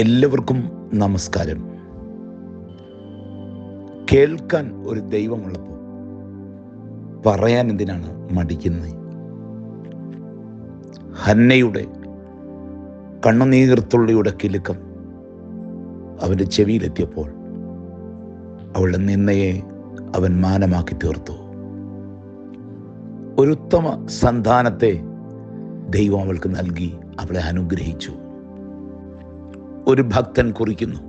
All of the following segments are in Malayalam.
എല്ലാവർക്കും നമസ്കാരം. കേൾക്കാൻ ഒരു ദൈവമുള്ളപ്പോൾ പറയാൻ എന്തിനാണ് മടിക്കുന്നത്? ഹന്നയുടെ കണ്ണുനീർത്തുള്ളിയുടെ കിലുക്കം അവന്റെ ചെവിയിലെത്തിയപ്പോൾ അവളുടെ നിന്നയെ അവൻ മാനമാക്കി തീർത്തു. ഒരുത്തമ സന്താനത്തെ ദൈവം അവൾക്ക് നൽകി അവളെ അനുഗ്രഹിച്ചു. ഒരു ഭക്തൻ കുറിക്കുന്നു.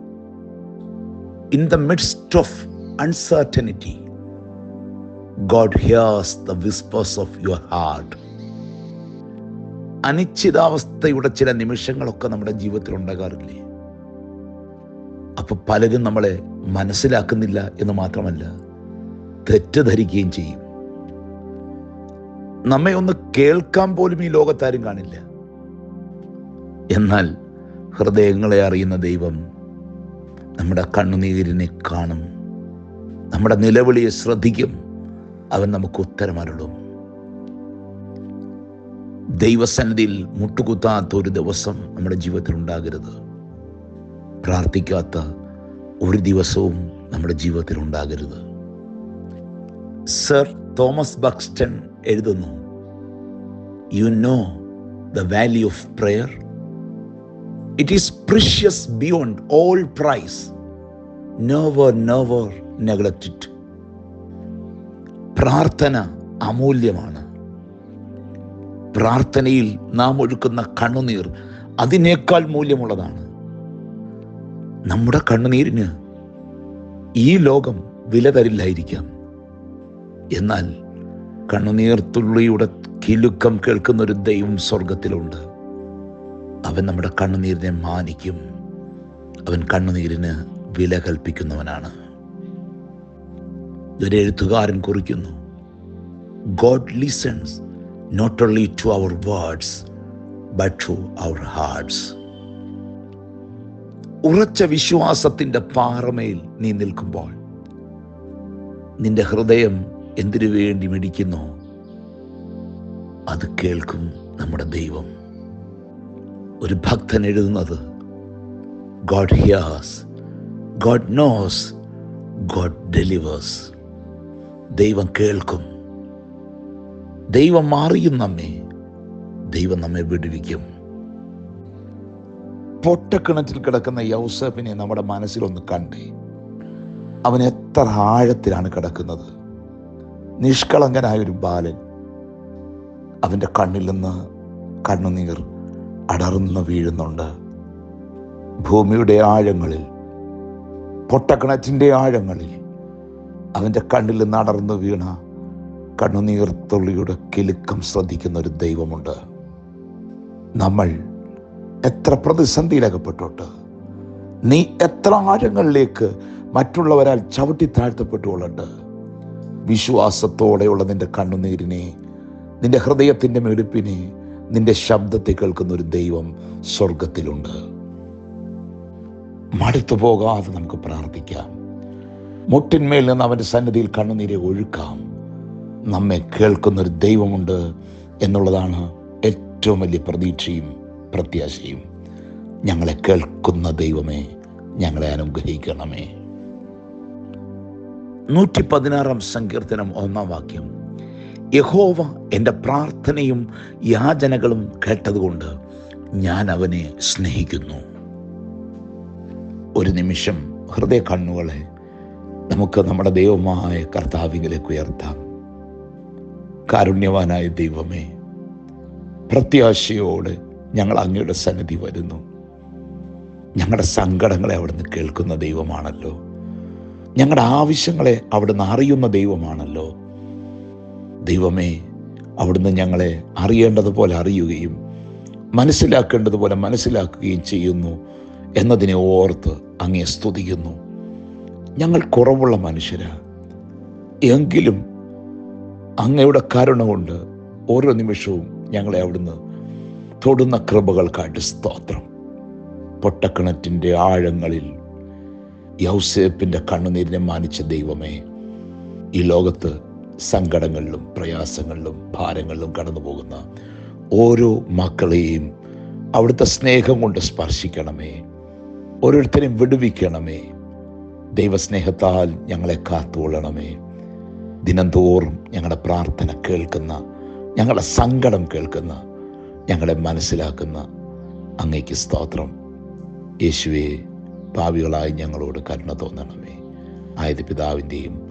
In the midst of uncertainty God hears the whispers of your heart അനിശ്ചിതാവസ്ഥയുടെ ചില നിമിഷങ്ങളൊക്കെ നമ്മുടെ ജീവിതത്തിൽ ഉണ്ടാകാറില്ലേ? അപ്പൊ പലരും നമ്മളെ മനസ്സിലാക്കുന്നില്ല എന്ന് മാത്രമല്ല തെറ്റിദ്ധരിക്കുകയും ചെയ്യും. നമ്മെ ഒന്ന് കേൾക്കാൻ പോലും ഈ ലോകത്താരും കാണില്ല. എന്നാൽ ഹൃദയങ്ങളെ അറിയുന്ന ദൈവം നമ്മുടെ കണ്ണുനീരിനെ കാണും. നമ്മുടെ നിലവിളിയെ ശ്രദ്ധിക്കും. അവൻ നമുക്ക് ഉത്തരമരുളും ദൈവസന്നിധിയിൽ മുട്ടുകുത്താത്ത ഒരു ദിവസം നമ്മുടെ ജീവിതത്തിൽ ഉണ്ടാകരുത്. പ്രാർത്ഥിക്കാത്ത ഒരു ദിവസവും നമ്മുടെ ജീവിതത്തിൽ ഉണ്ടാകരുത്. സർ തോമസ് ബക്സ്റ്റൺ എഴുതുന്നു you know the value of prayer it is precious beyond all price never never neglected പ്രാർത്ഥന അമൂല്യമാണ്. പ്രാർത്ഥനയിൽ നാം ഒഴുക്കുന്ന കണ്ണുനീർ അതിനേക്കാൾ മൂല്യമുള്ളതാണ്. നമ്മുടെ കണ്ണുനീരിന് ഈ ലോകം വില തരില്ലായിരിക്കാം. എന്നാൽ കണ്ണുനീർത്തുള്ളിയുടെ കിലുക്കം കേൾക്കുന്ന ഒരു ദൈവം സ്വർഗത്തിലുണ്ട് അവൻ നമ്മുടെ കണ്ണുനീരിനെ മാനിക്കും. അവൻ കണ്ണുനീരിന് വില കൽപ്പിക്കുന്നവനാണ്. ഒരു എഴുത്തുകാരൻ കുറിക്കുന്നു God listens not only to our words but to our hearts ഉറച്ച വിശ്വാസത്തിന്റെ പാറമേൽ നീ നിൽക്കുമ്പോൾ നിന്റെ ഹൃദയം എന്തിനു വേണ്ടി മിടിക്കുന്നു? അത് കേൾക്കും നമ്മുടെ ദൈവം. ഒരു ഭക്തൻ എഴുതുന്നത്. God hears God knows God delivers ദൈവം കേൾക്കും. ദൈവം മാറിയും നമ്മെ. ദൈവം നമ്മെ വിടുവിക്കും. പൊട്ടക്കിണറ്റിൽ കിടക്കുന്ന യൗസഫിനെ നമ്മുടെ മനസ്സിലൊന്ന് കണ്ടേ. അവൻ എത്ര ആഴത്തിലാണ് കിടക്കുന്നത്. നിഷ്കളങ്കനായ ഒരു ബാലൻ. അവന്റെ കണ്ണിൽ നിന്ന് കണ്ണുനീർ അടർന്നു വീഴുന്നുണ്ട്. ഭൂമിയുടെ ആഴങ്ങളിൽ പൊട്ടക്കിണറ്റിന്റെ ആഴങ്ങളിൽ അവന്റെ കണ്ണിൽ നിന്ന് അടർന്നു വീണ കണ്ണുനീർത്തുള്ളിയുടെ കിലുക്കം ശ്രദ്ധിക്കുന്ന ഒരു ദൈവമുണ്ട്. നമ്മൾ എത്ര പ്രതിസന്ധിയിലകപ്പെട്ടോട്ട് നീ എത്ര ആഴങ്ങളിലേക്ക് മറ്റുള്ളവരാൽ ചവിട്ടി താഴ്ത്തപ്പെട്ടുകൊള്ളുണ്ട്. വിശ്വാസത്തോടെയുള്ള നിന്റെ കണ്ണുനീരിനെ നിന്റെ ഹൃദയത്തിന്റെ മെടുപ്പിനെ നിന്റെ ശബ്ദത്തെ കേൾക്കുന്ന ഒരു ദൈവം സ്വർഗത്തിലുണ്ട് മടുത്തു പോകാതെ നമുക്ക് പ്രാർത്ഥിക്കാം. മുട്ടിന്മേൽ നിന്ന് അവന്റെ സന്നിധിയിൽ കണ്ണുനീരെ ഒഴുക്കാം. നമ്മെ കേൾക്കുന്നൊരു ദൈവമുണ്ട് എന്നുള്ളതാണ് ഏറ്റവും വലിയ പ്രതീക്ഷയും പ്രത്യാശയും. ഞങ്ങളെ കേൾക്കുന്ന ദൈവമേ ഞങ്ങളെ അനുഗ്രഹിക്കണമേ. നൂറ്റി പതിനാറാം സങ്കീർത്തനം ഒന്നാം വാക്യം. യഹോവ എന്റെ പ്രാർത്ഥനയും യാചനകളും കേട്ടതുകൊണ്ട് ഞാൻ അവനെ സ്നേഹിക്കുന്നു. ഒരു നിമിഷം ഹൃദയ കണ്ണുകളെ നമുക്ക് നമ്മുടെ ദൈവമായ കർത്താവിലേക്ക് ഉയർത്താം. കാരുണ്യവാനായ ദൈവമേ പ്രത്യാശയോടെ ഞങ്ങൾ അങ്ങയുടെ സന്നിധി വരുന്നു. ഞങ്ങളുടെ സങ്കടങ്ങളെ അവിടുന്ന് കേൾക്കുന്ന ദൈവമാണല്ലോ. ഞങ്ങളുടെ ആവശ്യങ്ങളെ അവിടുന്ന് അറിയുന്ന ദൈവമാണല്ലോ. ദൈവമേ അവിടുന്ന് ഞങ്ങളെ അറിയേണ്ടതുപോലെ അറിയുകയും മനസ്സിലാക്കേണ്ടതുപോലെ മനസ്സിലാക്കുകയും ചെയ്യുന്നു എന്നതിനെ ഓർത്ത് അങ്ങേ സ്തുതിക്കുന്നു. ഞങ്ങൾ കുറവുള്ള മനുഷ്യരാ. എങ്കിലും അങ്ങയുടെ കരുണ കൊണ്ട് ഓരോ നിമിഷവും ഞങ്ങളെ അവിടുന്ന് തൊടുന്ന കൃപകൾക്കായിട്ട് സ്തോത്രം. പൊട്ടക്കിണറ്റിന്റെ ആഴങ്ങളിൽ യൗസേപ്പിന്റെ കണ്ണുനീരിനെ മാനിച്ച ദൈവമേ ഈ ലോകത്ത് സങ്കടങ്ങളിലും പ്രയാസങ്ങളിലും ഭാരങ്ങളിലും കടന്നു പോകുന്ന ഓരോ മക്കളെയും അവിടുത്തെ സ്നേഹം കൊണ്ട് സ്പർശിക്കണമേ. ഓരോരുത്തരെയും വിടുവിക്കണമേ. ദൈവസ്നേഹത്താൽ ഞങ്ങളെ കാത്തുകൊള്ളണമേ. ദിനംതോറും ഞങ്ങളുടെ പ്രാർത്ഥന കേൾക്കുന്ന ഞങ്ങളുടെ സങ്കടം കേൾക്കുന്ന ഞങ്ങളെ മനസ്സിലാക്കുന്ന അങ്ങയ്ക്ക് സ്തോത്രം. യേശുവെ ഭാവികളായി ഞങ്ങളോട് കരുണ തോന്നണമേ. ആയത് പിതാവിന്റെയും